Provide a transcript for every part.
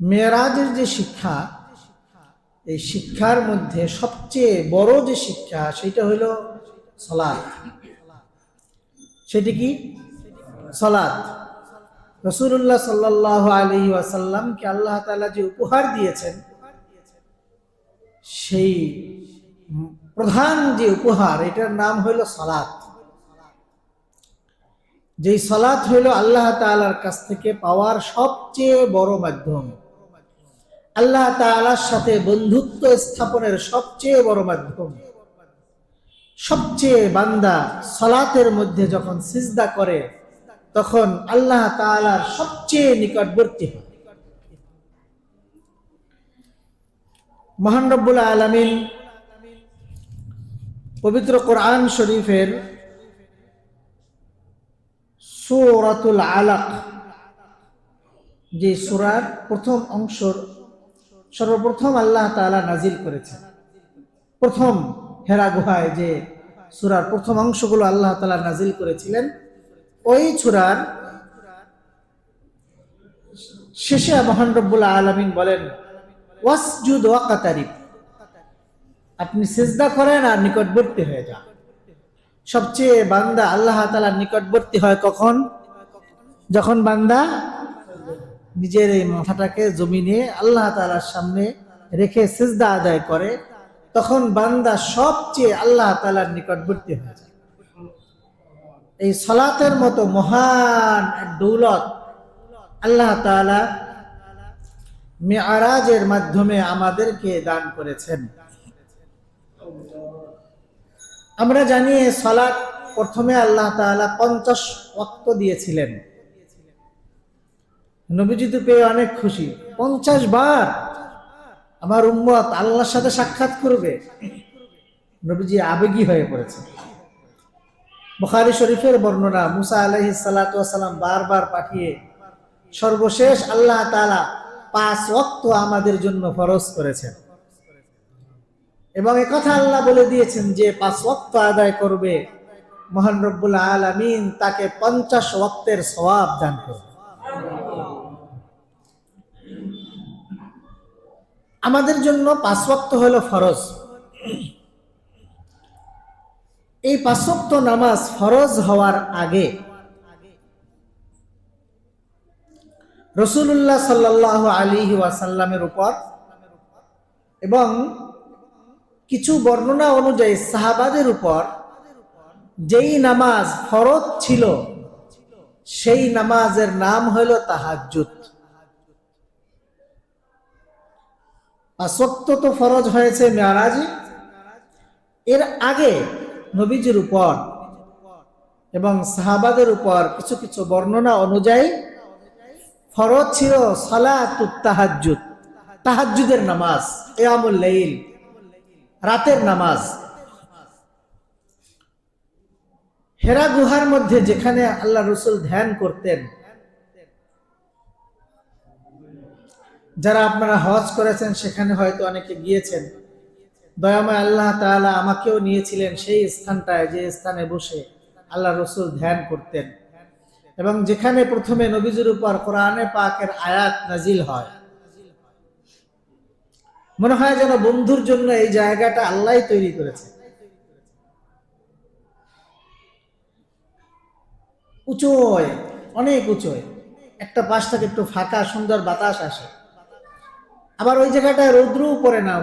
মেয়েরাজের যে শিক্ষা, এই শিক্ষার মধ্যে সবচেয়ে বড় যে শিক্ষা সেটা হইল সলাদ সেটি কি? সলাদ রসুল্লাহ সাল্লাহ আলী ওয়াসাল্লামকে আল্লাহ তালা যে উপহার দিয়েছেন, সেই প্রধান যে উপহার, এটার নাম হইল সালাত। যেই সালাত হইল আল্লাহ তালার কাছ থেকে পাওয়ার সবচেয়ে বড় মাধ্যম। আল্লাহ তালার সাথে বন্ধুত্ব স্থাপনের সবচেয়ে বড় মাধ্যম। সবচেয়ে বান্দা সলাতের মধ্যে যখন সিজদা করে, তখন আল্লাহ তালার সবচেয়ে নিকটবর্তী হয়। মহান রব্বুল আলমিন পবিত্র কোরআন শরীফের সুরাতুল আলাক, যে সুরার প্রথম অংশর সর্বপ্রথম আল্লাহ তাআলা নাজিল করেছেন। প্রথম হেরা গুহায় যে সুরার প্রথম অংশগুলো আল্লাহ তালা নাজিল করেছিলেন, ওই সুরার শেষে মহান রব্বুল আলমিন বলেন, ওয়াসজুদ ওয়াকাতারিব আপনি সেজদা করেন আর নিকটবর্তী হয়ে যান। সবচেয়ে বান্দা আল্লাহ নিকটবর্তী হয় কখন? যখন বান্দা নিজের এই মাথাটাকে জমিনে আল্লাহ তালার সামনে রেখে সেজদা আদায় করে, তখন বান্দা সবচেয়ে আল্লাহ তালার নিকটবর্তী হয়ে যায়। এই সলাতের মতো মহান দৌলত আল্লাহ তালা মেয়ারাজের মাধ্যমে আমাদেরকে দান করেছেন। আমরা জানি সলাৎ প্রথমে আল্লাহ তাআলা পঞ্চাশ ওয়াক্ত দিয়েছিলেন। নবীজি তো পেয়ে অনেক খুশি। পঞ্চাশ বার আমার উম্মত আল্লাহর সাথে সাক্ষাৎ করবে। নবীজি আবেগী হয়ে পড়েছে। বুখারি শরীফের বর্ণনা মুসা আলহি সালাম বারবার পাঠিয়ে সর্বশেষ আল্লাহ তাআলা পাঁচ ওয়াক্ত আমাদের জন্য ফরজ করেছেন। এবং কথা আল্লাহ বলে দিয়েছেন যে পাঁচ ওয়াক্ত আদায় করবে মহান রব্বুল আলমিন, তাকে পঞ্চাশ ওয়াক্তের সওয়াব দান করবে। আমাদের জন্য পাঁচ ওয়াক্ত হলো ফরজ। এই পাঁচ নামাজ ফরজ হওয়ার আগে রসুল্লাহ সাল্লাহ আলী ওয়াসাল্লামের উপর এবং কিছু বর্ণনা অনুযায়ী সাহাবাদের উপর যেই নামাজ ফরজ ছিল, সেই নামাজের নাম হইল তাহাজুত আসক্ত তো ফরজ হয়েছে মেয়ারাজি। এর আগে নবীজির উপর এবং সাহাবাদের উপর কিছু কিছু বর্ণনা অনুযায়ী ফরজ ছিল তাহাজুদ তাহাজুদের নামাজ এয়ামুল রাতের নামাজ। হেরা গুহার মধ্যে যেখানে আল্লাহ রসুল ধ্যান করতেন যারা আপনারা হজ করেছেন, সেখানে হয়তো অনেকে গিয়েছেন। দয়াময় আল্লাহ তাআলা আমাকেও নিয়েছিলেন সেই স্থানটায়, যে স্থানে বসে আল্লাহ রসুল ধ্যান করতেন। এবং যেখানে প্রথমে নবীজির উপর কোরআনে পাকের আয়াত নাজিল হয়। মনে হয় যেন বন্ধুর জন্য এই জায়গাটা আল্লাহ তৈরি করেছে। উঁচুয়, অনেক উঁচুয়। একটা পাশ থেকে একটু ফাঁকা, সুন্দর বাতাস আসে। আবার ওই জায়গাটায় রৌদ্রও পড়ে না।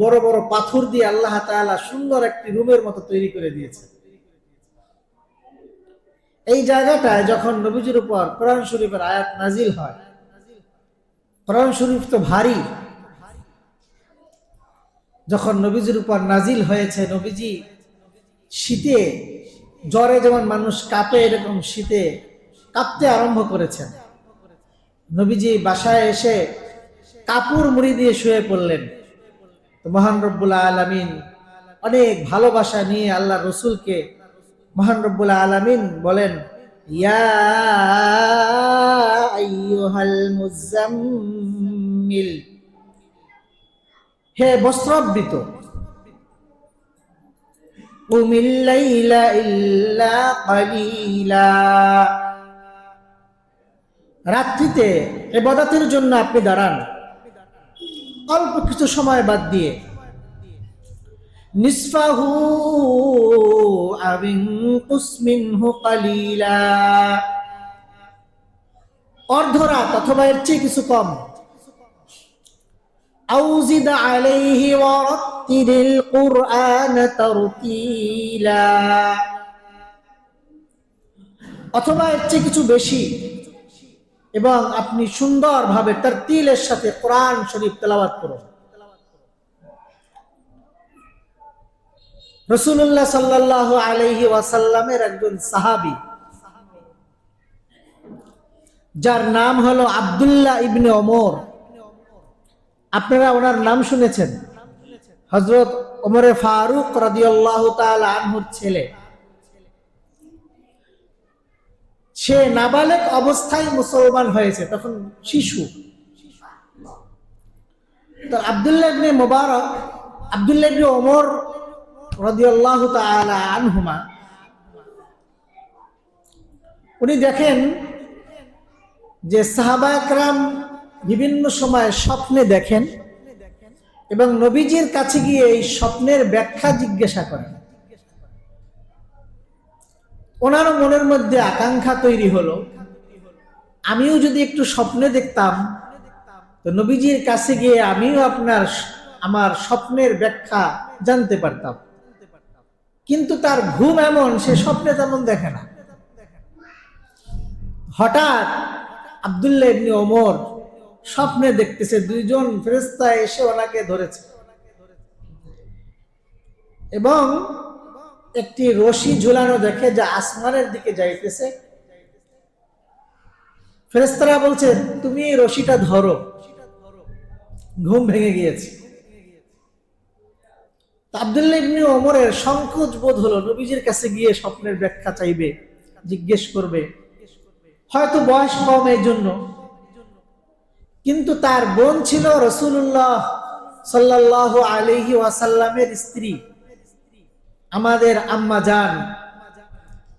বড় বড় পাথর দিয়ে আল্লাহ তাআলা সুন্দর একটি রুমের মতো তৈরি করে দিয়েছে এই জায়গাটায় যখন নবীজির উপর কোরআন শরীফের আয়াত নাজিল হয়, কোরআন শরীফ তো ভারী। যখন নবীজির উপর নাজিল হয়েছে, নবীজি শীতে, জ্বরে যেমন মানুষ কাঁপে, এরকম শীতে কাঁপতে আরম্ভ করেছেন। নবীজি বাসায় এসে কাপড় মুড়ি দিয়ে শুয়ে পড়লেন। তো মহান রব্বুল্লা আলমিন অনেক ভালোবাসা নিয়ে আল্লাহ রসুলকে মহান রব্বুল্লা আলমিন বলেন হে বস্ত্রাবৃত রাত্রিতে এ এবাদাতের জন্য আপনি দাঁড়ান। অল্প কিছু সময় বাদ দিয়ে। নিসফাহু আবিন অথবা এর চেয়ে কিছু কম। আউজিদ আলাইহি ওয়া কুরআন তারতিলা। অথবা এর চেয়ে কিছু বেশি। এবং আপনি সুন্দরভাবে তার তিলের সাথে কোরআন শরীফ তেলাওয়াত করুন। রসুল্লাহ সাল্লাহ আলহি ওয়াসাল্লামের একজন সাহাবি, যার নাম হলো আবদুল্লাহ ইবনে ওমর। আপনারা ওনার নাম শুনেছেন? হজরত ওমরে ফারুক রাদিয়াল্লাহু তাআলা আনহুর ছেলে। সে নাবালেক অবস্থায় মুসলমান হয়েছে, তখন শিশু। তো আব্দুল্লাহ মোবারক, আব্দুল্লাহ ইবনে ওমর রাদিয়াল্লাহু তাআলা আনহুমা, উনি দেখেন যে সাহাবা একরাম বিভিন্ন সময় স্বপ্নে দেখেন এবং নবীজির কাছে গিয়ে এই স্বপ্নের ব্যাখ্যা জিজ্ঞাসা করেন। ওনার মনের মধ্যে আকাঙ্ক্ষা তৈরি হলো। আমিও যদি একটু স্বপ্নে দেখতাম, তো নবীজির কাছে গিয়ে আমিও আপনার আমার স্বপ্নের ব্যাখ্যা জানতে পারতাম। কিন্তু তার ঘুম এমন, সে স্বপ্নে তেমন দেখে না। হঠাৎ আবদুল্লাহ ইবনি ওমর স্বপ্নে দেখতেছে, দুইজন ফেরেস্তা এসে ওনাকে ধরেছে। এবং একটি রশি ঝুলানো দেখে যা আসমানের দিকে যাইতেছে। ফেরেস্তারা বলছে, তুমি এই রশিটা ধরো। ঘুম ভেঙে গিয়েছে। আবদুল্লাহ ইবনি সংকোচ বোধ হলো, নবীজির কাছে গিয়ে স্বপ্নের ব্যাখ্যা চাইবে, জিজ্ঞেস করবে, হয়তো বয়স কম এই জন্য। কিন্তু তার বোন ছিল রসুল্লাহ সাল্লাহ আলহি ওয়াসাল্লামের স্ত্রী। আমাদের আম্মা জান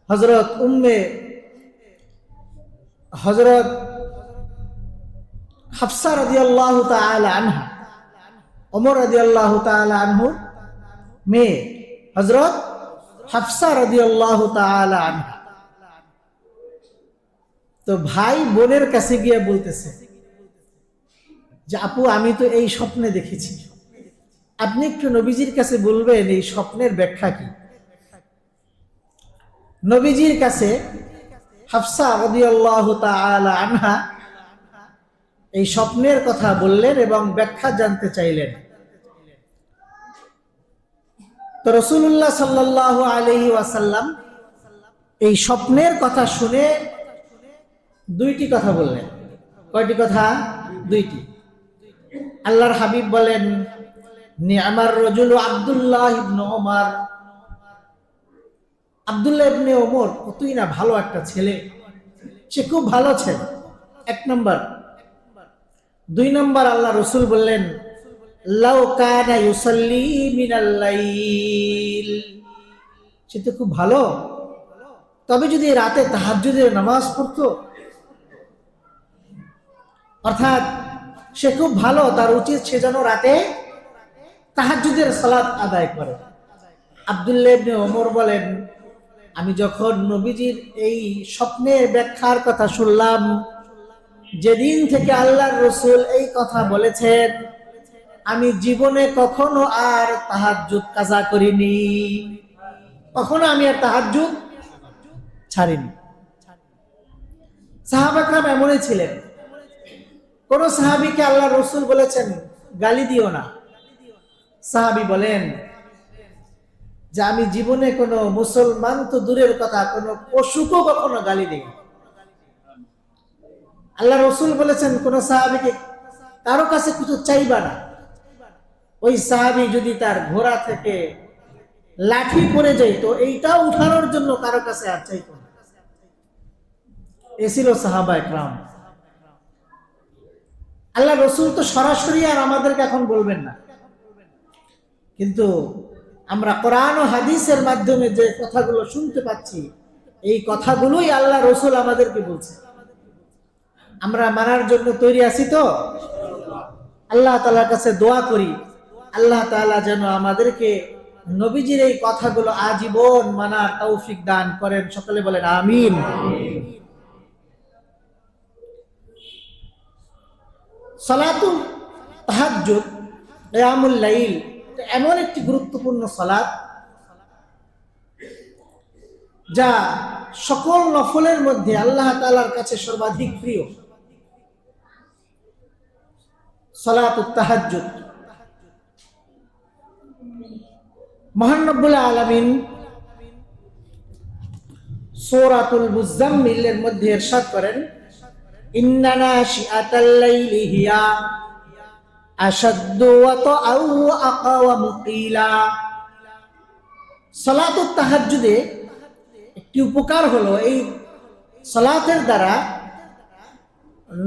হজরত উম্মে হজরত হাফসা রাজি আল্লাহ আনহা, ওমর রাজি আল্লাহ আনহু মেয়ে হজরত হাফসা রাজি আল্লাহ আনহা। তো ভাই বোনের কাছে গিয়ে বলতেছে যে, আপু, আমি তো এই স্বপ্নে দেখেছি। আপনি একটু নবীজির কাছে বলবেন এই স্বপ্নের ব্যাখ্যা কি? নবীজির কাছে আনহা এই স্বপ্নের কথা বললেন এবং ব্যাখ্যা জানতে চাইলেন। তো রসুল্লাহ সাল্লাহ আলহি ওয়াসাল্লাম এই স্বপ্নের কথা শুনে দুইটি কথা বললেন। কয়টি কথা? দুইটি। আল্লাহর হাবিব বলেন আমার রজুল আবদুল্লাহ ইবনে ওমর। আবদুল্লাহ ইবনে ওমর কতই না ভালো একটা ছেলে। সে খুব ভালো ছেলে। এক নম্বর। দুই নম্বর আল্লাহ রসুল বললেন, লাউ কানা ইউসাল্লি মিনাল সে তো খুব ভালো। তবে যদি রাতে তাহাজ্জুদের নামাজ পড়তো, অর্থাৎ সে খুব ভালো, তার উচিত সে যেন রাতে তাহাজুদের সালাদ আদায় করে। আবদুল্লাহ ওমর বলেন, আমি যখন নবীজির এই স্বপ্নের ব্যাখ্যার কথা শুনলাম, যেদিন থেকে আল্লাহর রসুল এই কথা বলেছেন, আমি জীবনে কখনো আর তাহাজুদ কাজা করিনি। কখনো আমি আর তাহাজুদ ছাড়িনি। সাহাবাকরাম এমনই ছিলেন। কোন সাহাবিকে আল্লাহ রসুল বলেছেন, গালি দিও না। সাহাবি বলেন যে আমি জীবনে কোনো মুসলমান তো দূরের কথা, কোনো পশুকেও কখনো গালি দিই আল্লাহ রসুল বলেছেন, কোন সাহাবিকে কারও কাছে কিছু চাইবা না। ওই সাহাবি যদি তার ঘোড়া থেকে লাঠি পরে যাইতো এইটা উঠানোর জন্য কারও কাছে আর চাইতো না। এ ছিল সাহাবা একরাম। আল্লাহ রসুল তো সরাসরি আর আমাদেরকে এখন বলবেন না। কিন্তু আমরা কোরআন ও হাদিসের মাধ্যমে যে কথাগুলো শুনতে পাচ্ছি, এই কথাগুলোই আল্লাহ রসুল আমাদেরকে বলছে আমরা মানার জন্য তৈরি আছি তো? আল্লাহ তালার কাছে দোয়া করি। আল্লাহ তাআলা যেন আমাদেরকে নবীজির এই কথাগুলো আজীবন মানার তৌফিক দান করেন। সকলে বলেন, আমিন। সালাতুল তাহাজ্জুদ লাইল এমন একটি গুরুত্বপূর্ণ সালাত যা সকল নফলের মধ্যে আল্লাহ তাআলার কাছে সর্বাধিক প্রিয়। সালাতুত তাহাজ্জুদ মহানব্বুল আলমিন সূরাতুল মুজাম্মিলের মধ্যে ইরশাদ করেন ইন্না নাশিআতাল লাইলি হিয়া। ওয়াতাআউ ওয়া আকাওয়ামু কিলা সালাতুত তাহাজ্জুদে একটি উপকার হলো এই সালাতের দ্বারা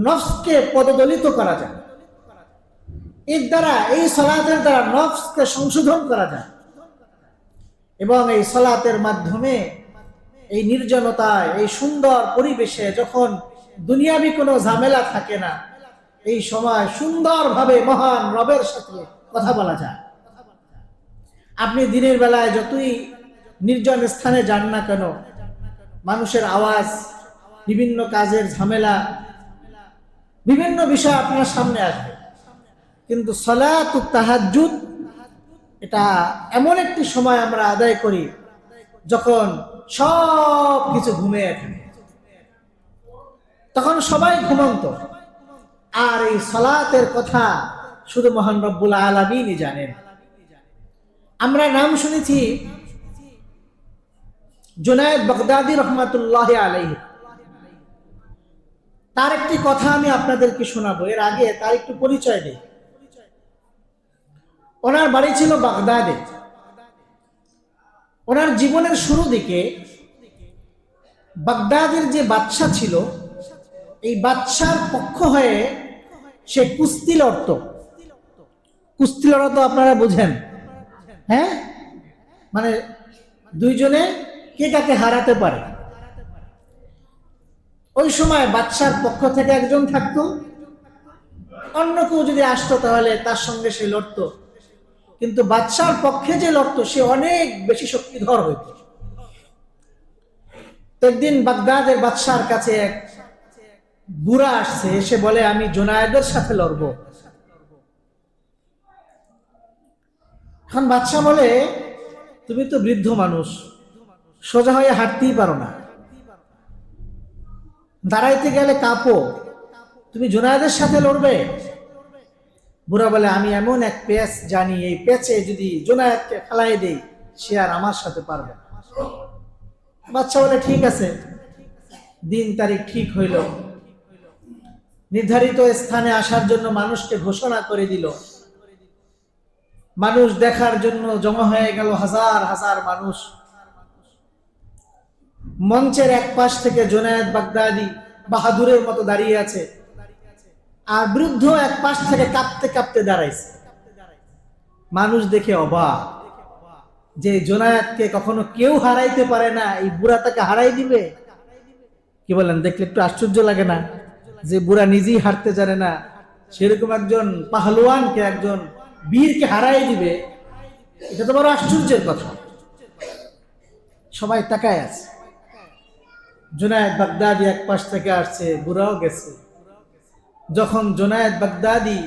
নফসকে পদদলিত করা যায়। এর দ্বারা এই সালাতের দ্বারা নফসকে সংশোধন করা যায়। এবং এই সালাতের মাধ্যমে এই নির্জনতায়, এই সুন্দর পরিবেশে যখন দুনিয়াবি কোনো ঝামেলা থাকে না এই সময় সুন্দরভাবে মহান রবের সাথে কথা বলা যায়। আপনি দিনের বেলায় যতই নির্জন স্থানে যান না কেন, মানুষের আওয়াজ, বিভিন্ন কাজের ঝামেলা, বিভিন্ন বিষয় আপনার সামনে আসবে। কিন্তু সলাত এটা এমন একটি সময় আমরা আদায় করি যখন সব কিছু থাকে। তখন সবাই ঘুমন্ত। আর এই সালাতের কথা শুধু মহান রব্বুল আলমিনই জানেন। আমরা নাম শুনেছি জুনায়দ বগদাদি রহমাতুল্লাহ আলাই তার একটি কথা আমি আপনাদেরকে শোনাবো, এর আগে তার একটু পরিচয় দিই। ওনার বাড়ি ছিল বাগদাদে। ওনার জীবনের শুরু দিকে বাগদাদের যে বাদশা ছিল এই বাদশার পক্ষ হয়ে সে কুস্তি লড়ত কুস্তি লড়া তো আপনারা বুঝেন। হ্যাঁ? মানে দুইজনে কে কাকে হারাতে পারে? ওই সময় বাদশার পক্ষ থেকে একজন থাকতো। অন্য কেউ যদি আসতো তাহলে তার সঙ্গে সে লড়তো। কিন্তু বাদশার পক্ষে যে লড়তো, সে অনেক বেশি শক্তিধর হইত। একদিন বাগদাদের বাদশার কাছে এক বুড়া আসছে, এসে বলে, আমি জোনায়েদের সাথে লড়ব। এখন বাদশাহ বলে, তুমি তো বৃদ্ধ মানুষ, সোজা হয়ে হাঁটতেই পারো না। দাঁড়াইতে গেলে কাঁপো। তুমি জোনায়েদের সাথে লড়বে? বুড়া বলে, আমি এমন এক পেচ জানি, এই পেচে যদি জোনায়েতকে ফেলাই দেই, সে আর আমার সাথে পারবে। বাচ্চা বলে, ঠিক আছে, দিন তারিখ ঠিক হইল। নির্ধারিত স্থানে আসার জন্য মানুষকে ঘোষণা করে দিল। মানুষ দেখার জন্য জমা হয়ে গেল হাজার হাজার মানুষ। মঞ্চের এক পাশ থেকে জোনায়েদ বাগদাদি বাহাদুরের মতো দাঁড়িয়ে আছে। আর বৃদ্ধ এক পাশ থেকে কাঁপতে কাঁপতে দাঁড়াইছে। মানুষ দেখে অবাক যে জোনায়াতকে কখনো কেউ হারাইতে পারে না, এই বুড়া তাকে হারাই দিবে? কি বলেন, দেখলে একটু আশ্চর্য লাগে না? যে বুড়া নিজেই হারতে জানে না, সেরকম একজন পাহলোয়ানকে একজন বীরকে হারাই দিবে, এটা তো বড় আশ্চর্যের কথা। সবাই তাকায় আছে। জোনায়েদ বাগদাদি এক পাশ থেকে আসছে, বুড়াও গেছে। যখন জোনায়েদ বাগদাদি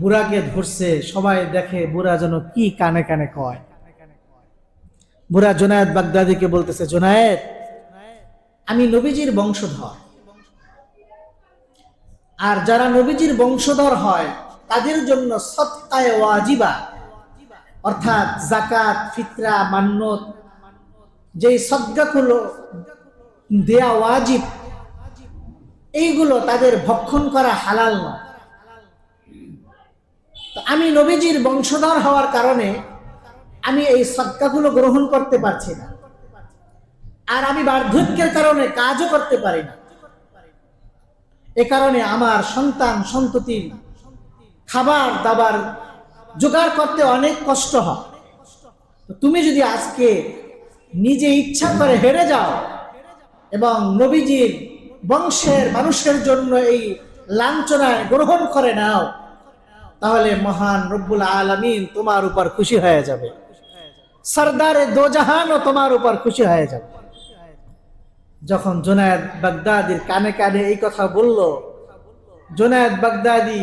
বুড়াকে ধরছে, সবাই দেখে বুড়া যেন কি কানে কানে কয়। বুড়া জোনায়েদ বাগদাদিকে বলতেছে, জোনায়েদ, আমি নবীজির বংশধর। আর যারা নবীজির বংশধর হয়, তাদের জন্য সৎকায় ওয়াজিবা। অর্থাৎ জাকাত ফিতরা, মান্নত, যেই সদ্গাগুলো দেয়া ওয়াজিব, এইগুলো তাদের ভক্ষণ করা হালাল নয়। আমি নবীজির বংশধর হওয়ার কারণে আমি এই সৎকাগুলো গ্রহণ করতে পারছি না। আর আমি বার্ধক্যের কারণে কাজও করতে পারি না। এ কারণে আমার সন্তান, সন্ততি খাবার, দাবার জোগাড় করতে অনেক কষ্ট হয়। তুমি যদি আজকে নিজে ইচ্ছা করে হেরে যাও এবং নবীজির বংশের মানুষের জন্য এই লাঞ্ছনায় গ্রহণ করে নাও, তাহলে মহান রব্বুল আলমিন তোমার উপর খুশি হয়ে যাবে। সরদারে দোজাহানও তোমার উপর খুশি হয়ে যাবে। যখন জোনায়দ বাগদাদির কানে কানে এই কথা বলল, জোনায়দ বাগদাদি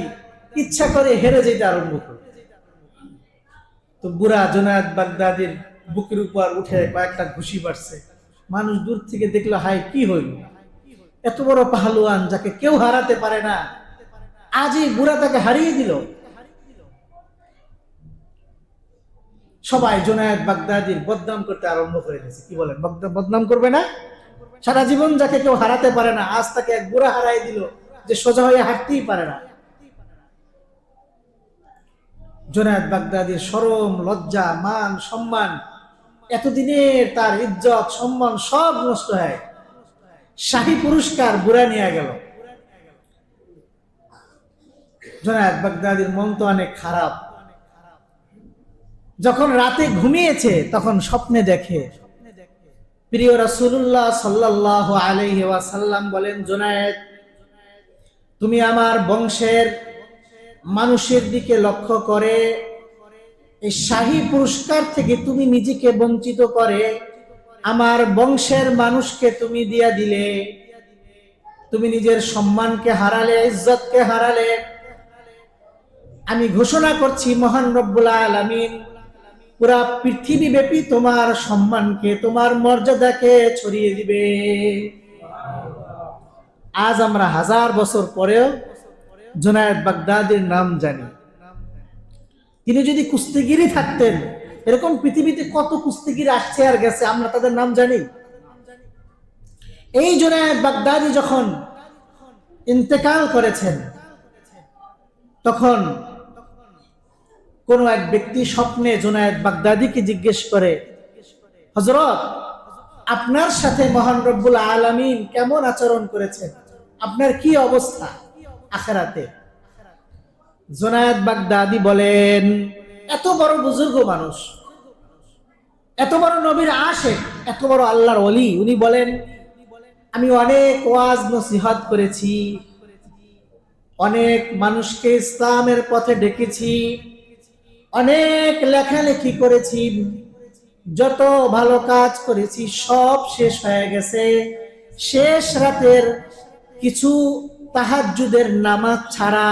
ইচ্ছা করে হেরে যেতে আরম্ভ করল। তো বুড়া জোনায়দ বাগদাদির বুকের উপর উঠে কয়েকটা ঘুষি পারছে মানুষ দূর থেকে দেখল হাই কি হইল? এত বড় পাহলুয়ান যাকে কেউ হারাতে পারে না, আজই বুড়া তাকে হারিয়ে দিল। সবাই জোনায়দ বাগদাদির বদনাম করতে আরম্ভ করে দিয়েছে। কি বলেন? বদনাম করবে না? সারা জীবন যাকে কেউ হারাতে পারে না, আজ তাকে এক বুড়া হারাই দিল যে সোজা হয়ে হাঁটতেই পারে না। জোনায়দ বাগদাদির সরম, লজ্জা, মান, সম্মান, এতদিনের তার ইজ্জত, সম্মান সব নষ্ট হয়। শাহী পুরস্কার বুড়া নিয়ে গেল। জোনায়দ বাগদাদির মন তো অনেক খারাপ। যখন রাতে ঘুমিয়েছে, তখন স্বপ্নে দেখে প্রিয় রাসুল্লাহ আলাইহি ওয়াসাল্লাম বলেন, জোনায়েদ, তুমি আমার বংশের মানুষের দিকে লক্ষ্য করে, এই শাহী পুরস্কার থেকে তুমি নিজেকে বঞ্চিত করে, আমার বংশের মানুষকে তুমি দিয়া দিলে। তুমি নিজের সম্মানকে হারালে, ইজ্জতকে হারালে। আমি ঘোষণা করছি, মহান রব্বুল আলামিন পুরা পৃথিবী ব্যাপী তোমার সম্মানকে, তোমার মর্যাদাকে ছড়িয়ে দিবে। আজ আমরা হাজার বছর পরেও জোনায়েদ বাগদাদির নাম জানি। তিনি যদি কুস্তিগিরি থাকতেন, এরকম পৃথিবীতে কত কুস্তিগির আসছে আর গেছে, আমরা তাদের নাম জানি। এই জোনায়েদ বাগদাদি যখন ইন্তেকাল করেছেন, তখন কোন এক ব্যক্তি স্বপ্নে জোনায়েদ বাগদাদিকে জিজ্ঞেস করে হজরত আপনার সাথে মহান রব্বুল আলামিন কেমন আচরণ করেছেন? আপনার কি অবস্থা আখেরাতে? জোনায়েদ বাগদাদি বলেন, এত বড় বুজুর্গ মানুষ, এত বড় নবীর আশে এত বড় আল্লাহর অলি উনি বলেন, আমি অনেক ওয়াজ নসিহত করেছি, অনেক মানুষকে ইসলামের পথে ডেকেছি অনেক লেখালেখি করেছি, যত ভালো কাজ করেছি সব শেষ হয়ে গেছে শেষ রাতের কিছু তাহাজ্জুদের নামাজ ছাড়া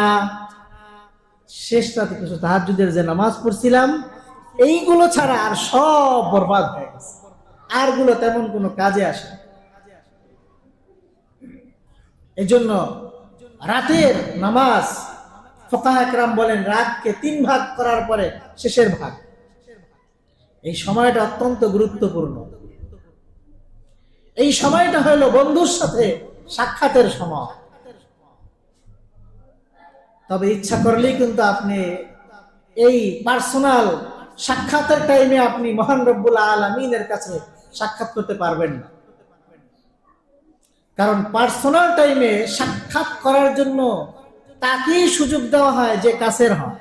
শেষ রাতে কিছু তাহাজ্জুদের যে নামাজ পড়ছিলাম, এইগুলো ছাড়া আর সব বরবাদ হয়ে গেছে আরগুলো তেমন কোনো কাজে আসে না। এই জন্য রাতের নামাজ ফকাহ একরাম বলেন রাতকে তিন ভাগ করার পরে শেষের ভাগ। এই সময়টা অত্যন্ত গুরুত্বপূর্ণ। এই সময়টা হলো বন্ধুর সাথে সাক্ষাতের সময়। তবে ইচ্ছা করলেই কিন্তু আপনি এই পার্সোনাল সাক্ষাতের টাইমে আপনি মহান রব্বুল আলমিনের কাছে সাক্ষাৎ করতে পারবেন না। কারণ পার্সোনাল টাইমে সাক্ষাৎ করার জন্য তাকেই সুযোগ দেওয়া হয় যে কাছের হয়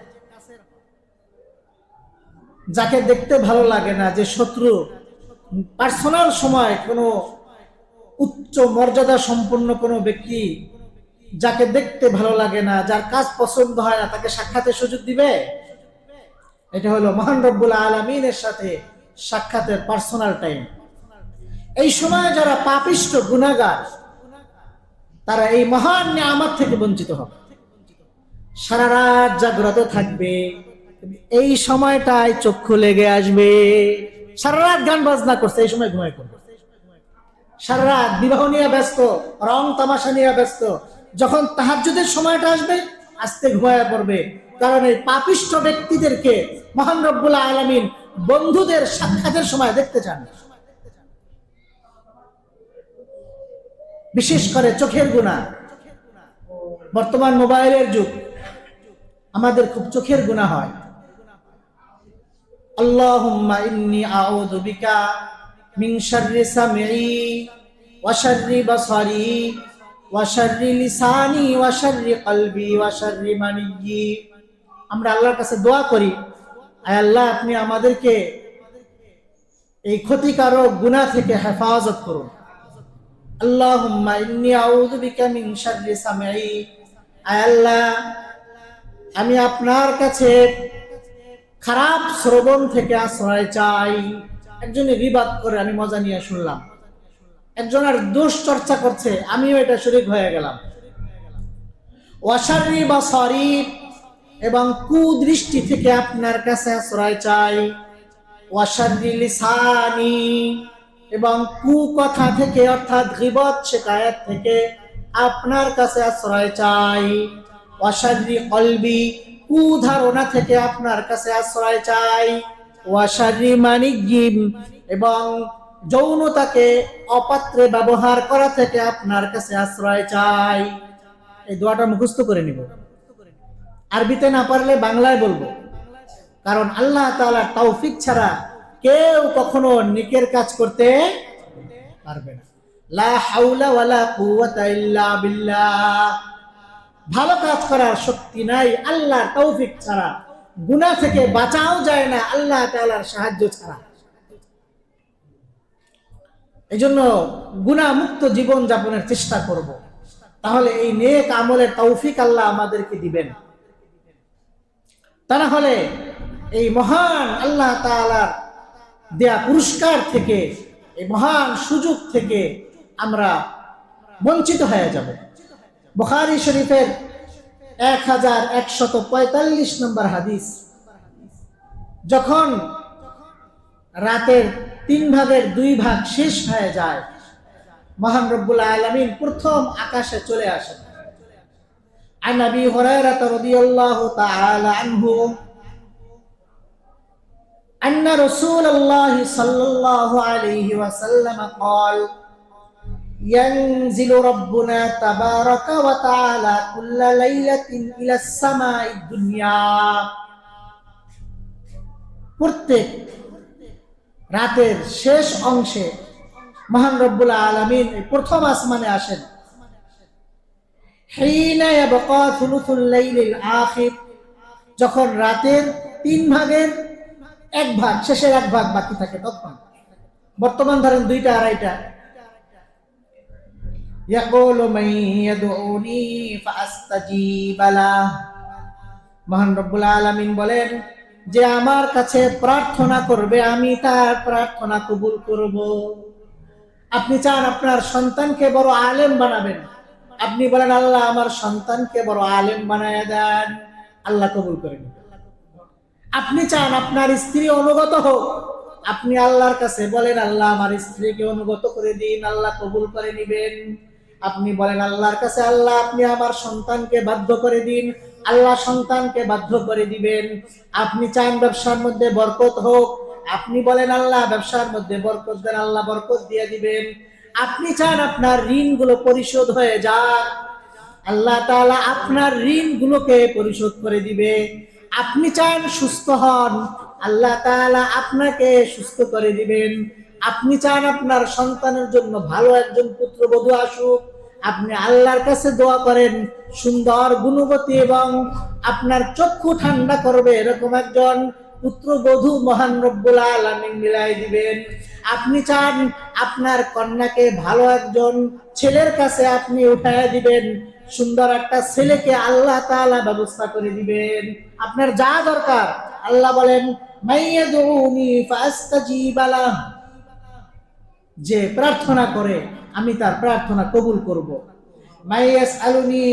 যাকে দেখতে ভালো লাগে না, যে শত্রু পার্সোনাল সময় কোনো উচ্চ মর্যাদা সম্পন্ন কোনো ব্যক্তি যাকে দেখতে ভালো লাগে না, যার কাজ পছন্দ হয় না, তাকে সাক্ষাতের সুযোগ দিবে? এটা হলো মহান রব্বুল আলমিনের সাথে সাক্ষাতের পার্সোনাল টাইম এই সময় যারা পাপিষ্ট গুণাগার তারা এই মহান নিয়ামত থেকে বঞ্চিত হবে। সারা রাত জাগ্রত থাকবে। এই সময়টায় চক্ষু লেগে আসবে। সারা রাত গান বাজনা করছে, এই সময় ঘুমাই করবে সারা রাত বিবাহ নিয়ে ব্যস্ত, রং তামাশা নিয়ে ব্যস্ত, যখন তাহার তাহাজ্জুদের সময়টা আসবে, আস্তে ঘুমায়া পড়বে। কারণ এই পাপিষ্ট ব্যক্তিদেরকে মহান রব্বুল আলমিন বন্ধুদের সাক্ষাতের সময় দেখতে চান। বিশেষ করে চোখের গুণা বর্তমান মোবাইলের যুগ। আমাদের খুব চোখের গুণা হয়। আল্লাহুম্মা ইন্নী আউযু বিকা মিন শাররি ওয়া শাররি বাসারি ওয়া শাররি লিসানি ওয়া শাররি কলবি ওয়া শাররি মানিয়্যি। আমরা আল্লাহর কাছে দোয়া করি, আয় আল্লাহ আপনি আমাদেরকে এই ক্ষতিকারক গুনাহ থেকে হেফাজত করুন। আল্লাহুম্মা ইন্নী আউযু বিকা মিন শাররি আয় আল্লাহ আমি আপনার কাছে খারাপ শ্রবণ থেকে আশ্রয় চাই। একজনে বিবাদ করে আমি মজা নিয়ে শুনলাম। একজন আর দোষ চর্চা করছে, আমিও এটা শরিক হয়ে গেলাম। ওয়াসারি বা শরীর এবং কুদৃষ্টি থেকে আপনার কাছে আশ্রয় চাই। লিসানি এবং কুকথা থেকে অর্থাৎ গিবত শিকায়ত থেকে আপনার কাছে আশ্রয় চাই। ওয়াসারি কলবি কুধারণা থেকে আপনার কাছে আশ্রয় চাই। ওয়াসারি মানিজ্ঞিম এবং যৌনতাকে অপাত্রে ব্যবহার করা থেকে আপনার কাছে আশ্রয় চাই। এই দোয়াটা মুখস্থ করে নিব। আরবিতে না পারলে বাংলায় বলব। কারণ আল্লাহ তাআলার তৌফিক ছাড়া কেউ কখনো নিকের কাজ করতে পারবে না। লা হাওলা ওয়ালা কুওয়াতা ইল্লা বিল্লাহ। ভালো কাজ করার শক্তি নাই, আল্লাহর তৌফিক ছাড়া। গুনাহ থেকে বাঁচাও যায় না, আল্লাহ তাআলার সাহায্য ছাড়া। এই জন্য গুণামুক্ত জীবন যাপনের চেষ্টা করব। তাহলে এই নেক আমলের তৌফিক আল্লাহ আমাদেরকে দিবেন। তা না হলে এই মহান আল্লাহ তাআলার দেয়া পুরস্কার থেকে, এই মহান সুযোগ থেকে আমরা বঞ্চিত হয়ে যাব। বুখারী শরীফের এক হাজার একশত পঁয়তাল্লিশ নম্বর হাদিস যখন রাতের তিন ভাগের দুই ভাগ শেষ হয়ে যায় মহান রব্বুল আলমিন প্রথম আকাশে চলে আসেন عن ابي هريره رضي الله تعالى عنه ان رسول الله صلى الله عليه وسلم قال ينزل ربنا تبارك وتعالى كل ليله الى السماء الدنيا প্রত্যেক রাতের শেষ অংশে মহান রব্বুল আলমিন প্রথম আসমানে আসেন যখন রাতের তিন ভাগের এক ভাগ শেষের এক ভাগ বাকি থাকে তখন বর্তমান ধরেন দুইটা আড়াইটা মহান রব্বুল আলমিন বলেন, যে আমার কাছে প্রার্থনা করবে, আমি তার প্রার্থনা কবুল করব। আপনি চান আপনার সন্তানকে বড় আলেম বানাবেন। আপনি বলেন, আল্লাহ আমার সন্তানকে বড় আলেম বানায় দেন। আল্লাহ কবুল করে আপনি চান আপনার স্ত্রী অনুগত হোক। আপনি আল্লাহর কাছে বলেন, আল্লাহ আমার স্ত্রীকে অনুগত করে দিন, আল্লাহ কবুল করে নিবেন। আপনি বলেন, আল্লাহর কাছে আল্লাহ, আপনি আমার সন্তানকে বাধ্য করে দিন। আল্লাহ সন্তানকে বাধ্য করে দিবেন। আপনি চান ব্যবসার মধ্যে বরকত হোক। আপনি বলেন, আল্লাহ ব্যবসার মধ্যে বরকত দেন, আল্লাহ বরকত দিয়ে দিবেন। আপনি চান আপনার ঋণগুলো পরিশোধ হয়ে যাক। আল্লাহ তাআলা আপনার ঋণগুলোকে পরিশোধ করে দিবে। আপনি চান সুস্থ হন। আল্লাহ তাআলা আপনাকে সুস্থ করে দিবেন। আপনি চান আপনার সন্তানের জন্য ভালো একজন পুত্রবধূ আসুক। আপনি আল্লাহর কাছে দোয়া করেন, সুন্দর গুণবতী এবং আপনার চক্ষু ঠান্ডা করবে এরকম একজন পুত্রবধূ মহান রব্বুল আলামিন মিলাই দিবেন। আপনি চান আপনার কন্যাকে ভালো একজন ছেলের কাছে আপনি উঠায় দিবেন, সুন্দর একটা ছেলেকে আল্লাহ তাআলা ব্যবস্থা করে দিবেন। আপনার যা দরকার, আল্লাহ বলেন মাইয়া মাইয়াদুনি ফাস্তাজিব লাহ যে প্রার্থনা করে, আমি তার প্রার্থনা কবুল করব। মাইয়াস আলুনি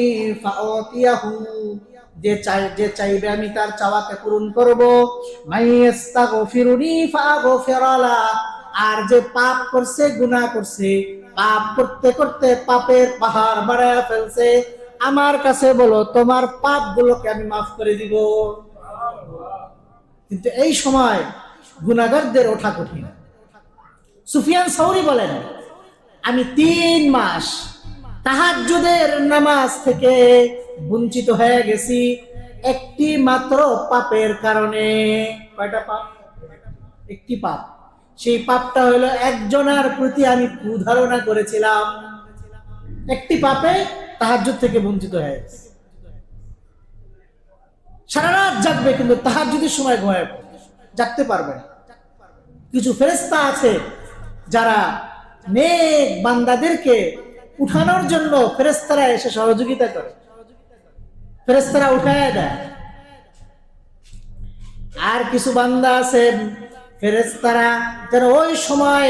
যে চাই, যে চাইবে আমি তার চাওয়াকে পূরণ করব। আর যে পাপ করছে, গুনাহ করছে, পাপ করতে করতে পাপের পাহাড় বাড়ায় ফেলছে, আমার কাছে বলো, তোমার পাপ গুলোকে আমি মাফ করে দিব। কিন্তু এই সময় গুণাগারদের ওঠা কঠিন। সুফিয়ান সৌরি বলেন, আমি তিন মাস তাহাজ্জুদের নামাজ থেকে বঞ্চিত হয়ে গেছি একটি মাত্র পাপের কারণে। কয়টা পাপ? একটি পাপ। সেই পাপটা হলো একজনের প্রতি আমি কুধারণা করেছিলাম। একটি পাপে তাহাজ্জুদ থেকে বঞ্চিত হয়ে গেছে। সারা রাত জাগবে কিন্তু তাহাজ্জুদের সময় ঘুমায়। জাগতে পারবে না। কিছু ফেরেস্তা আছে যারা নেক বান্দাদেরকে উঠানোর জন্য ফেরেস্তারা এসে সহযোগিতা করে। ফেরেস্তারা উঠায় দেয়। আর কিছু বান্দা আছে ফেরেস্তারা যারা ওই সময়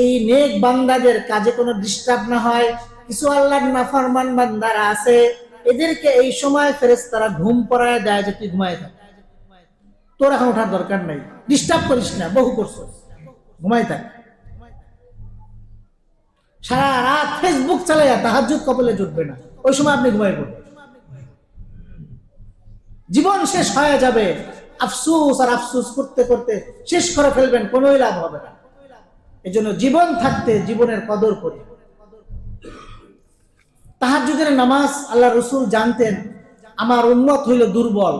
এই নেক বান্দাদের কাজে কোনো ডিস্টার্ব না হয়। কিছু আল্লাহর নাফরমান বান্দারা আছে, এদেরকে এই সময় ফেরেস্তারা ঘুম পড়ায় দেয় যে তুই ঘুমায় থাক। তোর এখন ওঠার দরকার নাই। ডিস্টার্ব করিস না, বহু করছ ঘুমাই থাক। সারা রাত ফেসবুক চালাইয়া তাহাজুদ কপালে জুটবে না। ওই সময় আপনি ঘুমাই পড়বেন। জীবন শেষ হয়ে যাবে। আফসুস আর আফসুস করতে করতে শেষ করে ফেলবেন, কোনোই লাভ হবে না। এই জন্য জীবন থাকতে জীবনের কদর করি। তাহাজুদের নামাজ আল্লাহ রসুল জানতেন, আমার উন্মত হইল দুর্বল।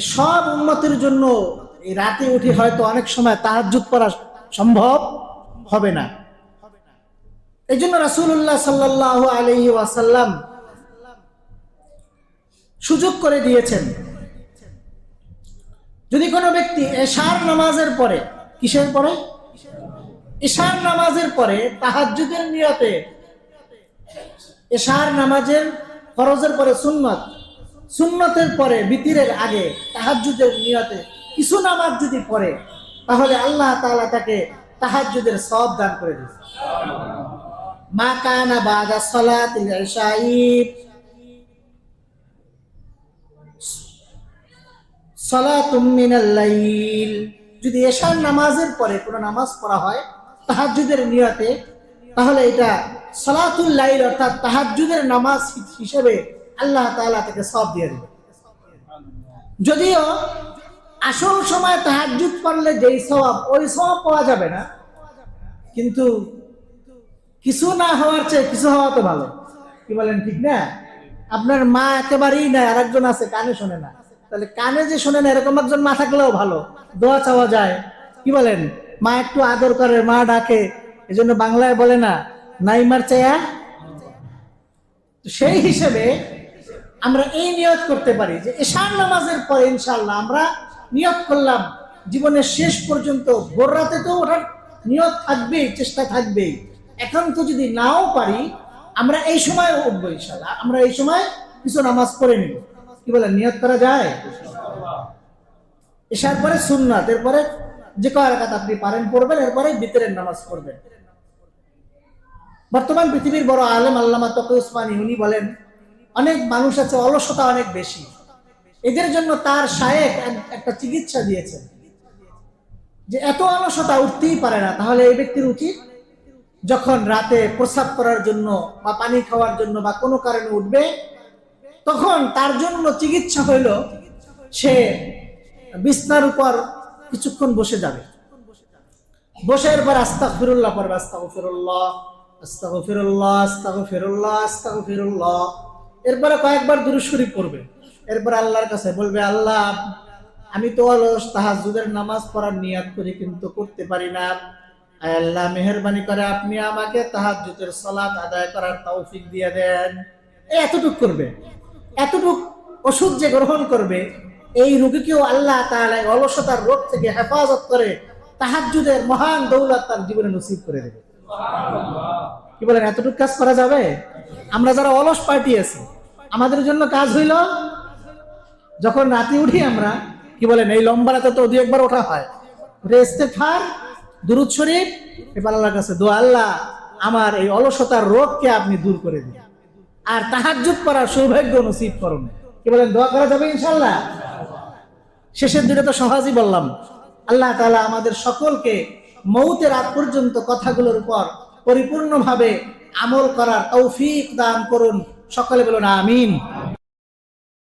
সব উন্নতির জন্য এই রাতে উঠে হয়তো অনেক সময় তাহাজুদ করা সম্ভব। হবে না। এই জন্য রাসুল্লাহ সাল্লাহ আলহি ওয়াসাল্লাম সুযোগ করে দিয়েছেন। যদি কোনো ব্যক্তি এশার নামাজের পরে, কিসের পরে? এশার নামাজের পরে তাহাজ্জুদের নিয়তে এশার নামাজের ফরজের পরে সুন্নত, সুন্নতের পরে বিতিরের আগে তাহাজ্জুদের নিয়তে কিছু নামাজ যদি পড়ে, তাহলে আল্লাহ তাআলা তাকে তাহাজ্জুদের সব দান করে দিয়েছে। মা কানা বাদা লাইল। যদি এশার নামাজের পরে কোনো নামাজ পড়া হয় তাহাজ্জুদের নিয়তে, তাহলে এটা সালাতুল অর্থাৎ তাহাজ্জুদের নামাজ হিসেবে আল্লাহ তাআলা তাকে সব দিয়ে দেবে যদিও আসল সময় তাহাজ্জুদ পড়লে যেই সওয়াব, ওই সওয়াব পাওয়া যাবে না। কিন্তু কিছু না হওয়ার চেয়ে কিছু হওয়া তো ভালো। কি বলেন, ঠিক না? আপনার মা একেবারেই নাই আর একজন আছে, কানে শোনে না। তাহলে কানে যে শোনে না, এরকম একজন মা থাকলেও ভালো। দোয়া চাওয়া যায়। কি বলেন? মা একটু আদর করে, মা ডাকে। এই জন্য বাংলায় বলে না, নাইমার চেয়া। সেই হিসেবে আমরা এই নিয়ত করতে পারি যে এশার নামাজের পরে ইনশাল্লাহ আমরা নিয়ত করলাম। জীবনের শেষ পর্যন্ত ভোর রাতে তো ওঠার নিয়ত থাকবেই, চেষ্টা থাকবেই। এখন তো যদি নাও পারি, আমরা এই সময় উঠবো ইনশাল্লাহ আমরা এই সময় কিছু নামাজ পড়ে নিব। কি বলেন নিয়ত করা যায়? এসার পরে সুন্নাত, এরপরে যে কয় রাকাত আপনি পারেন পড়বেন, এরপরে ভিতরের নামাজ পড়বেন। বর্তমান পৃথিবীর বড় আলেম আল্লামা তকি উসমানী, উনি বলেন, অনেক মানুষ আছে, অলসতা অনেক বেশি। এদের জন্য তার শায়েক একটা চিকিৎসা দিয়েছেন যে এত অলসতা উঠতেই পারে না, তাহলে এই ব্যক্তির উচিত যখন রাতে প্রস্রাব করার জন্য বা পানি খাওয়ার জন্য বা কোনো কারণে উঠবে, তখন তার জন্য চিকিৎসা হইল সে বিছনার উপর কিছুক্ষণ বসে যাবে। বসে এরপর আস্তাক ফিরুল্লাহ পড়বে আস্তাক ফিরুল্লাহ আস্তাক ফিরুল্লাহ আস্তাক ফিরুল্লাহ আস্তাক ফিরুল্লাহ এরপরে কয়েকবার দুরুশ্বরী পড়বে। এরপর আল্লাহর কাছে বলবে আল্লাহ আমি তো অলস তাহাজুদের নামাজ পড়ার নিয়াত করি কিন্তু করতে পারি না। আল্লাহ মেহরবানি করে আপনি আমাকে তাহাজ্জুদের সালাত আদায় করার তৌফিক দিয়ে দেন। এতটুক করবে এতটুক ওষুধ যে গ্রহণ করবে এই রোগীকেও আল্লাহ এই অলসতার রোগ থেকে হেফাজত করে তাহাজ্জুদের মহান দৌলত তার জীবনে নসিব করে দেবে। কি বলেন এতটুকু কাজ করা যাবে? আমরা যারা অলস পার্টি আছি আমাদের জন্য কাজ হইল যখন রাতে উঠি আমরা, কি বলেন, এই লম্বা রাতে তো দু একবার ওঠা হয়। উঠে ইস্তেগফার, দুরুদ শরীফ, এবার আল্লাহর কাছে দোয়া, আল্লাহ, আমার এই অলসতার রোগকে আপনি দূর করে দিন। আর তাহাজ্জুদ করার সৌভাগ্য নসিব করুন। কি বলেন, দোয়া করা যাবে ইনশাল্লাহ শেষের দিকে তো সহজই বললাম। আল্লাহ তাআলা আমাদের সকলকে মৌতের আগ পর্যন্ত কথাগুলোর উপর পরিপূর্ণভাবে আমল করার তৌফিক দান করুন। সকলে বলুন, আমিন।